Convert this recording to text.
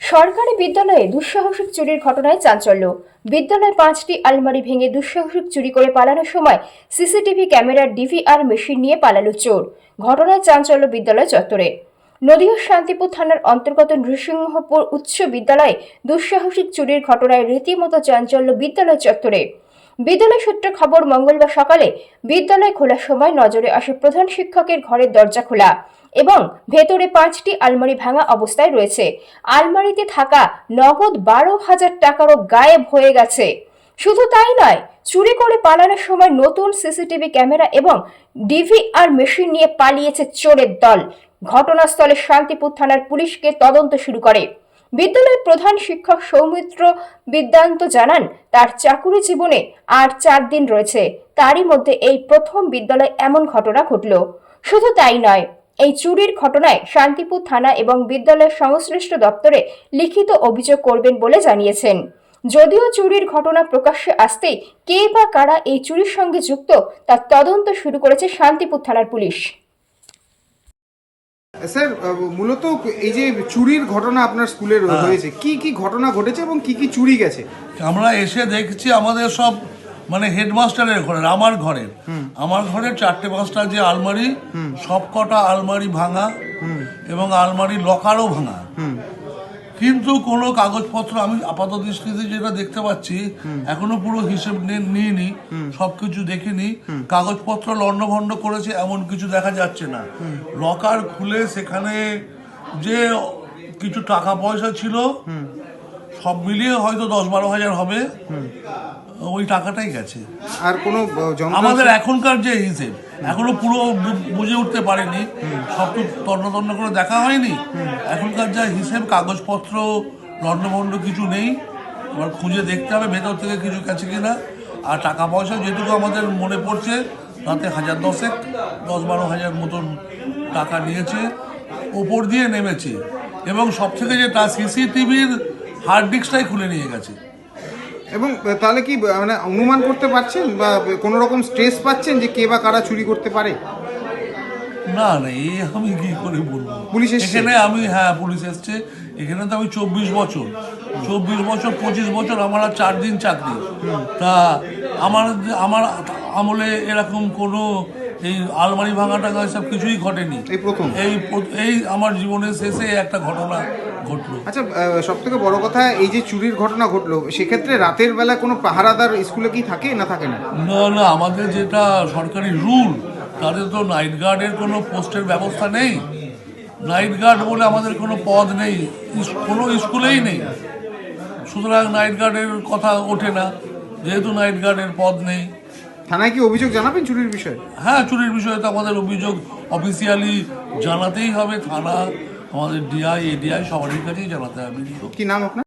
সরকারি বিদ্যালয়ে দুঃসাহসিক চুরির ঘটনায় চাঞ্চল্য। বিদ্যালয়ে পাঁচটি আলমারি ভেঙে দুঃসাহসিক চুরি করে পালানোর সময় সিসিটিভি ক্যামেরার ডিভিআর মেশিন নিয়ে পালালো চোর। ঘটনায় চাঞ্চল্য বিদ্যালয় চত্বরে। নদীয় শান্তিপুর থানার অন্তর্গত নৃসিংহপুর উচ্চ বিদ্যালয়ে দুঃসাহসিক চুরির ঘটনায় রীতিমতো চাঞ্চল্য বিদ্যালয় চত্বরে। বিদ্যালয় সূত্রে খবর, মঙ্গলবার সকালে বিদ্যালয় খোলার সময় নজরে আসে প্রধান শিক্ষকের ঘরের দরজা খোলা। এবং ভেতরে পাঁচটি আলমারি ভাঙা অবস্থায় রয়েছে। আলমারিতে থাকা নগদ বারো হাজার টাকারও গায়েব হয়ে গেছে। শুধু তাই নয়, চুরি করে পালানোর সময় নতুন সিসিটিভি ক্যামেরা এবং ডিভিআর মেশিন নিয়ে পালিয়েছে চোরের দল। ঘটনাস্থলে শান্তিপুর থানার পুলিশকে তদন্ত শুরু করে। বিদ্যালয়ের প্রধান শিক্ষক সৌমিত্র বিদ্যান্ত জানান, তার চাকুরি জীবনে আর চার দিন রয়েছে। তারই মধ্যে এই প্রথম বিদ্যালয়ে এমন ঘটনা ঘটল। শুধু তাই নয় এই চুরির ঘটনায় শান্তিপুর থানা এবং বিদ্যালয়ের সংশ্লিষ্ট দপ্তরে লিখিত অভিযোগ করবেন বলে জানিয়েছেন। যদিও চুরির ঘটনা প্রকাশ্যে আসতেই কে বা কারা এই চুরির সঙ্গে যুক্ত তার তদন্ত শুরু করেছে শান্তিপুর থানার পুলিশ। স্যার মূলত এই যে চুরির ঘটনা আপনার স্কুলে হ্যাঁ। হয়েছে কি কি ঘটনা ঘটেছে এবং কি কি চুরি গেছে? আমরা এসে দেখছি আমাদের সব মানে হেডমাস্টারের ঘরের আমার ঘরের। আমার ঘরের চারটে পাঁচটা যে আলমারি সব কটা আলমারি ভাঙা এবং আলমারি লকারও ভাঙা। কিন্তু কোনো কাগজপত্র আমি আপাত দৃষ্টিতে যেটা দেখতে পাচ্ছি এখনও পুরো হিসেব নিইনি সবকিছু দেখিনি। কাগজপত্র লন্ডভন্ড করেছে এমন কিছু দেখা যাচ্ছে না। লকার খুলে সেখানে যে কিছু টাকা পয়সা ছিল সব মিলিয়ে হয়তো দশ বারো হাজার হবে। ওই টাকাটাই গেছে। আর কোনো আমাদের এখনকার যে হিসেব এখনও পুরো বুঝে উঠতে পারেনি। সব তো তন্ন তন্ন করে দেখা হয়নি। এখনকার যা হিসেব কাগজপত্র লণ্ডভণ্ড কিছু নেই। এবার খুঁজে দেখতে হবে ভেতর থেকে কিছু গেছে কিনা। আর টাকা পয়সা যেটুকু আমাদের মনে পড়ছে তাতে হাজার দশেক দশ বারো হাজার মতন টাকা নিয়েছে ওপর দিয়ে নেমেছে। এবং সব থেকে যেটা সিসিটিভির হার্ড ডিস্কটাই খুলে নিয়ে গেছে। এবং তাহলে কি মানে অনুমান করতে পারছেন বা কোনো রকম স্ট্রেস পাচ্ছেন যে কে বা কারা চুরি করতে পারে? না না এ আমি কি করে বলব? পুলিশ? এখানে আমি হ্যাঁ পুলিশ এসছে। এখানে তো আমি চব্বিশ বছর। চব্বিশ বছর পঁচিশ বছর আমার আর চার দিন চাকরি। তা আমার আমার আমলে এরকম কোনো এই আলমারি ভাঙা টাঙা সব কিছুই ঘটেনি। এই প্রথম? এই এই আমার জীবনের শেষে একটা ঘটনা ঘটলো। আচ্ছা সব থেকে বড় কথা এই যে চুরির ঘটনা ঘটলো সেক্ষেত্রে রাতের বেলা কোনো পাহারাদার স্কুলে কি থাকে না থাকে না? না না আমাদের যেটা সরকারি রুল তাদের তো নাইট গার্ডের কোনো পোস্টের ব্যবস্থা নেই। নাইট গার্ড বলে আমাদের কোনো পদ নেই কোনো স্কুলেই নেই। সুতরাং নাইট গার্ডের কথা ওঠে না যেহেতু নাইট গার্ডের পদ নেই। থানায় কি অভিযোগ জানাবেন চুরির বিষয়ে? হ্যাঁ চুরির বিষয়ে তো আমাদের অভিযোগ অফিসিয়ালি জানাতেই হবে। থানা আমাদের ডিআই এডিআই সবারই কাছেই জানাতে হবে। কি নাম আপনার?